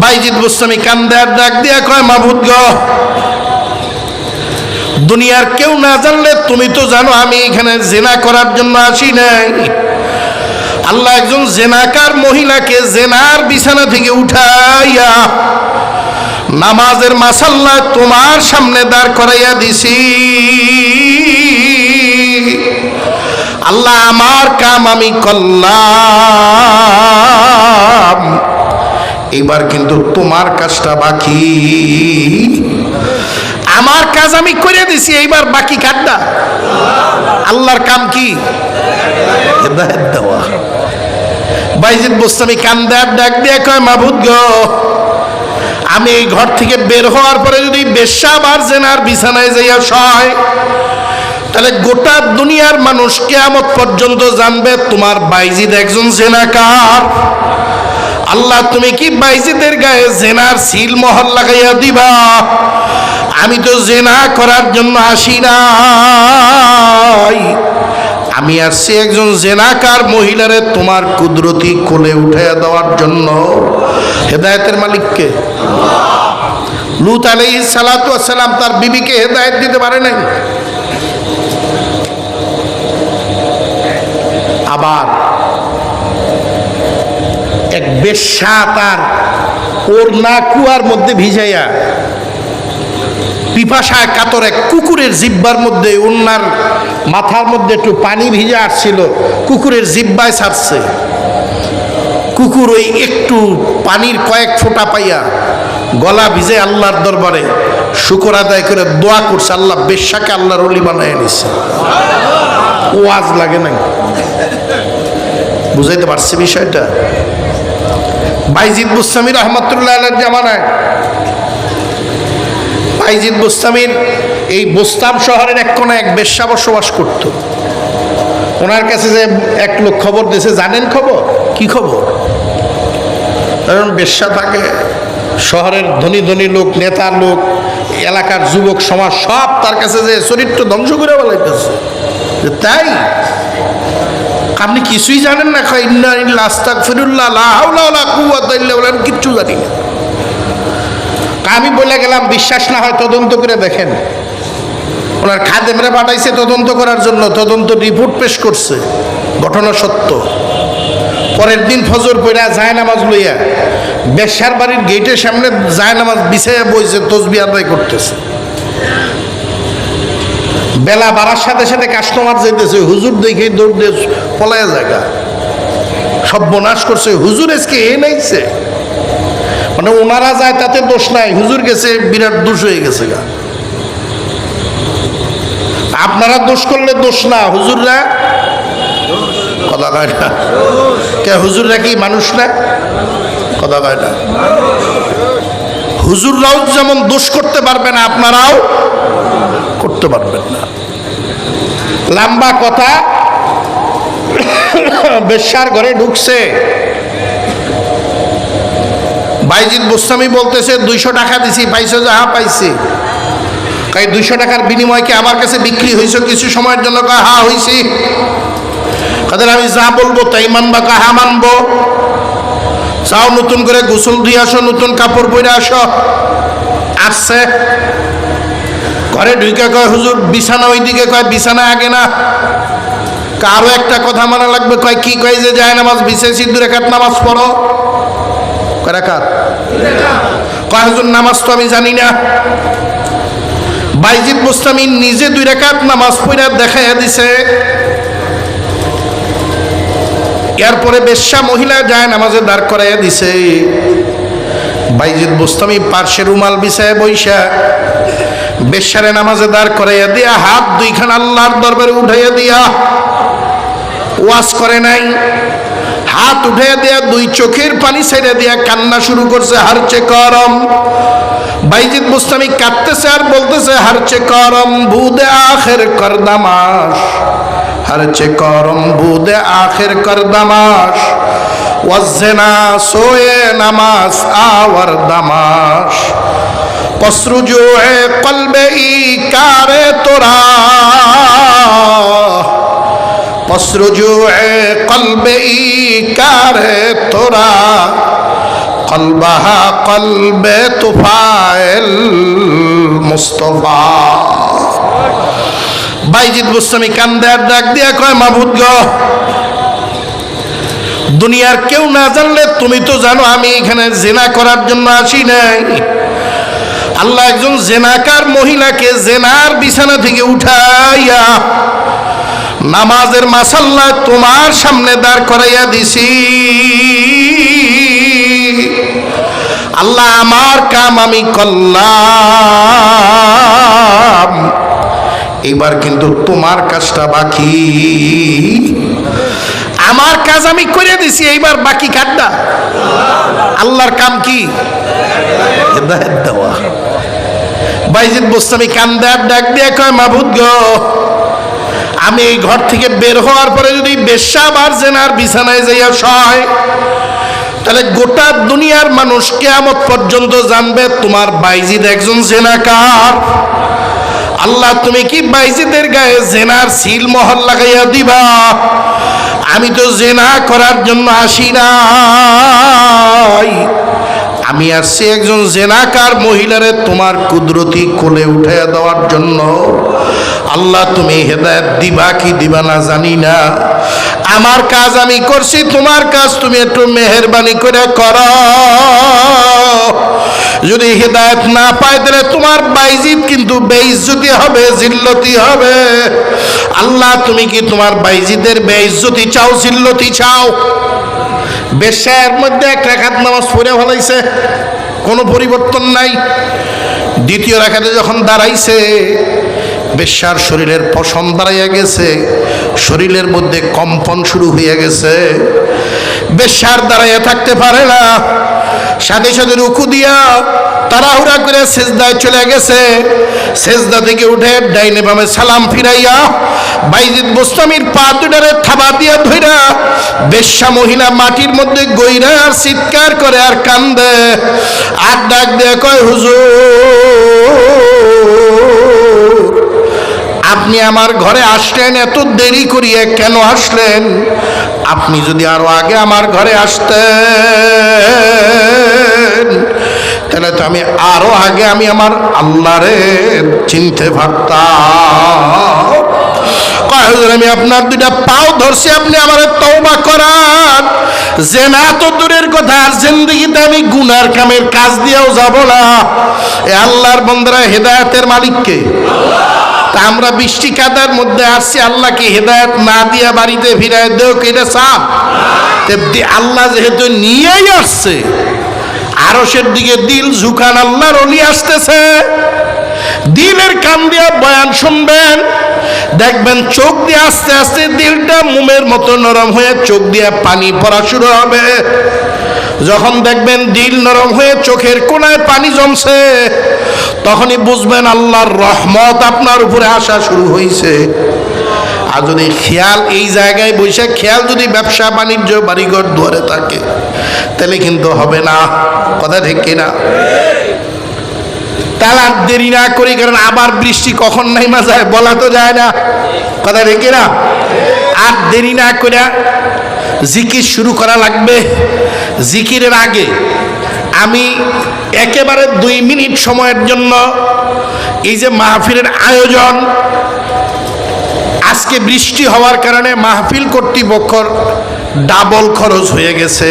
বাইজিৎ গোস্বামী কান্দে আর ডাক দিয়া কয়, মাবুদ গ, দুনিয়ার কেউ না জানলে তুমি তো জানো আমি এখানে জেনা করার জন্য আসি নাই। আল্লাহ একজন জেনাকার মহিলাকে জেনার বিছানা থেকে উঠাইয়া নামাজের মাসাল্লা তোমার সামনে দাঁড় করাইয়া দিছি। আল্লাহ আমার কাম আমি করলাম। এবার কিন্তু তোমার কাজটা বাকি। আমার কাজ আমি করে দিছি, এইবার বাকি কাটটা আল্লাহর কাম কি? হেদায়েত দেওয়া। বাইজিদ বোস্তামি কান্দার ডাক দিয়ে কয়, মাবুদ গো, আমি এই ঘর থেকে বের হওয়ার পরে যদি বেশ্যা আবার জেনার বিছানায় যাইয়া সয় তাহলে গোটা দুনিয়ার মানুষ কেয়ামত পর্যন্ত জানবে তোমার বাইজিদ একজন জেনাকার। আল্লাহ, তুমি কি বাইজিদের গায়ে জেনার সিল মহল লাগাইয়া দিবা? আমি তো জেনা করার জন্য আসি নাই। আমি আসছি একজন জেনাকার মহিলারে তোমার কুদরতি কোলে উঠে দেওয়ার জন্য। হেদায়তের মালিককে লুত আলাই সালাতু সালাম তার বিবিকে হেদায়েত দিতে পারে নাই? আবার বেশ্যা তার ওর না কুয়ার মধ্যে ভিজাইয়া, পিপাসায় কাতর কুকুরের জিব্বার মধ্যে ওনার মাথার মধ্যে একটু পানি ভিজে আসছিল, কুকুরের জিব্বায় ছাড়ছে। কুকুর ওই একটু পানির কয়েক ফোঁটা পাইয়া গলা ভিজে আল্লাহর দরবারে শুকর আদায় করে দোয়া করছে, আল্লাহ বেশ্যাকে আল্লাহর অলি বানায় নিছে ওয়াজ লাগে নাই। বুঝাইতে পারছি বিষয়টা? বাইজিদ বুস্তামি রহমতুল্লাহ আলের জামানায়। বাইজিদ বুস্তামির এই বোস্তাম শহরের এক কোণে এক বেশ্যা বসবাস করত। ওনার কাছে যে এক লোক খবর দিয়েছে, জানেন খবর? কি খবর? কারণ বেশ্যা থাকে, শহরের ধনী ধনী লোক নেতা লোক, এলাকার যুবক, সমাজ, সব তার কাছে যে চরিত্র ধ্বংস করে বলাইতেছে। তাই আপনি কিছুই জানেন না আমি কিচ্ছু জানি না। আমি বলে গেলাম, বিশ্বাস না হয় তদন্ত করে দেখেন। ওনার খাদেমরা পাঠাইছে তদন্ত করার জন্য, তদন্ত রিপোর্ট পেশ করছে, ঘটনা সত্য। পরের দিন ফজর পইরা যায় নামাজ লইয়া, বেশ্যার বাড়ির গেটের সামনে যায় নামাজ বিছাইয়া বইছে তসবি আদায় করতেছে। বেলা বাড়ার সাথে সাথে কাস্টমার যাইতেছে, হুজুর দেখে দৌড় দিয়ে পলায়া জায়গা সব করছে, হুজুর আজকে এ নাইছে। মানে ওনারা যায়, তাতে দোষ নাই, হুজুর গেছে, বিরাট দোষ হয়ে গেছে গা। আপনারা দোষ করলে দোষ না, হুজুররা? কথা কয় না। কে, হুজুররা কি মানুষ না? কথা কয় না। হুজুররাও যেমন দোষ করতে পারবে না, আপনারাও করতে পারবেন না। লম্বা কথা, বেশ্যার ঘরে ঢুকছে। বাইজিৎ গোস্বামী বলতেছে, দুইশো টাকা দিছি, পাইছো যে হ্যাঁ পাইছি। তাই দুইশো টাকার বিনিময়ে কি আমার কাছে বিক্রি হয়েছে কিছু সময়ের জন্য? হ্যাঁ হয়েছি কাদের আমি যা বলব তাই মানবা কা হ্যাঁ মানবো? যাও নতুন করে গোসল দিয়ে আসো, নতুন কাপড় পরে আসো। আসছে। ঘরে ঢুকে কয়, হুজুর, বিছানা ওইদিকে কয়, বিছানা আগে না। কারও একটা কথা মানা লাগবে, কয়, কি কয় যে যায় নামাজ বিশেষ দু রেখাত নামাজ পড়ো? কয় কয়, হুজুর, নামাজ তো আমি জানি না। বাইজিদ মুস্তামি নিজে দুই রেখাত নামাজ পড়া দেখাইয়া দিছে। এরপরে বেশ্যা মহিলা যায়, নামাজে দাঁড় করাইয়া দিছে। বাইজিদ বুস্তামি পার্শ্বে রুমাল বিছায় বৈশা বেশ্যারে নামাজে দাঁড় করাইয়া দিয়া হাত দুইখান আল্লাহর দরবারে উঠাইয়া দিয়া, ওয়াজ করে নাই। হাত উঠাইয়া দিয়া দুই চোখের পানি ছেড়ে দিয়া কান্না শুরু করছে হারচে করম। বাইজিদ মুস্তামি কাঁদতেছে আর বলতেছে হারচে করম, বুদে আখের করদামাস। ہرچ کارم بود آخر کر دماش وزنا سوئے نماز آور دماش پسرو جو ہے قلب ای کار تورا پس رجوع قلب ای کار تورا قلبها قلب تفائل مصطفیٰ বাইজিদ গোস্বামী কান্দে আর ডাক দিয়া কয়, মাবুদ গ, দুনিয়ার কেউ না জানলে তুমি তো জানো আমি এখানে জেনা করার জন্য আসি নাই। আল্লাহ একজন জেনাকার মহিলাকে জেনার বিছানা থেকে উঠাইয়া নামাজের মাসাল্লা তোমার সামনে দাঁড় করাইয়া দিছি। আল্লাহ, আমার কাম আমি করলাম। এবার কিন্তু তোমার কাজটা বাকি। আমার কাজ আমি করে দিছি, এইবার বাকি কাটটা আল্লাহর কাম কি? হেদায়েত দেওয়া। বাইজিদ বোস্তামি কান্দার ডাক দিয়ে কয়, মাবুদ গো, আমি এই ঘর থেকে বের হওয়ার পরে যদি বেশ্যা বার জেনার বিছানায় যাইয়া সয় তাহলে গোটা দুনিয়ার মানুষ কেয়ামত পর্যন্ত জানবে তোমার বাইজিদ একজন জেনাকার। আল্লাহ, তুমি কি বাইজিদের গায়ে জেনার সিল মহল লাগাইয়া দিবা? আমি তো জেনা করার জন্য আসি নাই। আমি আসছি একজন জেনাকার মহিলারে তোমার কুদরতি কোলে উঠে দেওয়ার জন্য। আল্লাহ, তুমি হেদায়ত দিবা কি দিবা না জানি না। আমার কাজ আমি করছি, তোমার কাজ তুমি একটু মেহরবানি করে করো। যদি হেদায়ত না পায়, তাহলে তোমার বাইজিত কিন্তু বেইজ্জতি হবে, জিল্লতি হবে। আল্লাহ, তুমি কি তোমার বাইজিদের বেইজ্জতি চাও, জিল্লতি চাও? বেশ্যার মধ্যে এক রাখাত নামাজ পড়ে ফলাইছে, কোনো পরিবর্তন নাই। দ্বিতীয় রাখাতে যখন দাঁড়াইছে বেশ্যার শরীরের পশম দাঁড়াইয়া গেছে, শরীরের মধ্যে কম্পন শুরু হইয়া গেছে। বেশ্যার দাঁড়াইয়া থাকতে পারে না। সাথে সাথে রুখু দিয়া তাড়াহুড়া করে সেজদায় চলে গেছে। সেজদা থেকে উঠে ডাইনে বামে সালাম ফিরাইয়া বাইজিদ বোস্তামির পা দুটারে থাবা দিয়া ধইরা বেশ্যা মহিলা মাটির মধ্যে গইরা আর চিৎকার করে আর কান্দে। আর ডাক দিয়ে কয়, হুজুর, আপনি আমার ঘরে আসলেন, এত দেরি করিয়ে কেন আসলেন? আপনি যদি আরও আগে আমার ঘরে আসতেন, তাহলে তো আমি আরও আগে আমি আমার আল্লাহরে চিনতে পারতাম। আমি আপনার দুইটা পাও ধরছি, আপনি আমার তওবা করান। জেনা তো দূরের কথা, আর জিন্দগিতে আমি গুনার কামের কাজ দিয়েও যাব না। এ আল্লাহর বন্ধরা হেদায়েতের মালিককে? তা আমরা বৃষ্টি কাদার মধ্যে আসছি, আল্লাহকে হেদায়েত না দিয়া বাড়িতে ফিরায় দেও এটা চাপ তে আল্লাহ যেহেতু নিয়েই আসছে আরসের দিকে দিল ঝুকান আল্লাহর অলি আসতেছে। দিলের কান দিয়া বয়ান শুনবেন, দেখবেন চোখ দিয়ে আস্তে আস্তে দিলটা মোমের মতো নরম হয়ে চোখ দিয়ে পানি পড়া শুরু হবে। যখন দেখবেন দিল নরম হয়ে চোখের কোনায় পানি জমছে তখনই বুঝবেন আল্লাহর রহমত আপনার উপরে আসা শুরু হয়েছে আর যদি খেয়াল এই জায়গায় বসে, খেয়াল যদি ব্যবসা, বাণিজ্য, বাড়িঘর দুয়ারে থাকে, তাহলে কিন্তু হবে না। কথা ঠিক কিনা? তাহলে আর দেরি না করি, কারণ আবার বৃষ্টি কখন নাইমা যায় বলা তো যায় না। কথা ঠিক কিনা? আর দেরি না করে জিকির শুরু করা লাগবে। জিকিরের আগে আমি একেবারে দুই মিনিট সময়ের জন্য এই যে মাহফিলের আয়োজন, আজকে বৃষ্টি হওয়ার কারণে মাহফিল কর্তৃপক্ষর ডাবল খরচ হয়ে গেছে।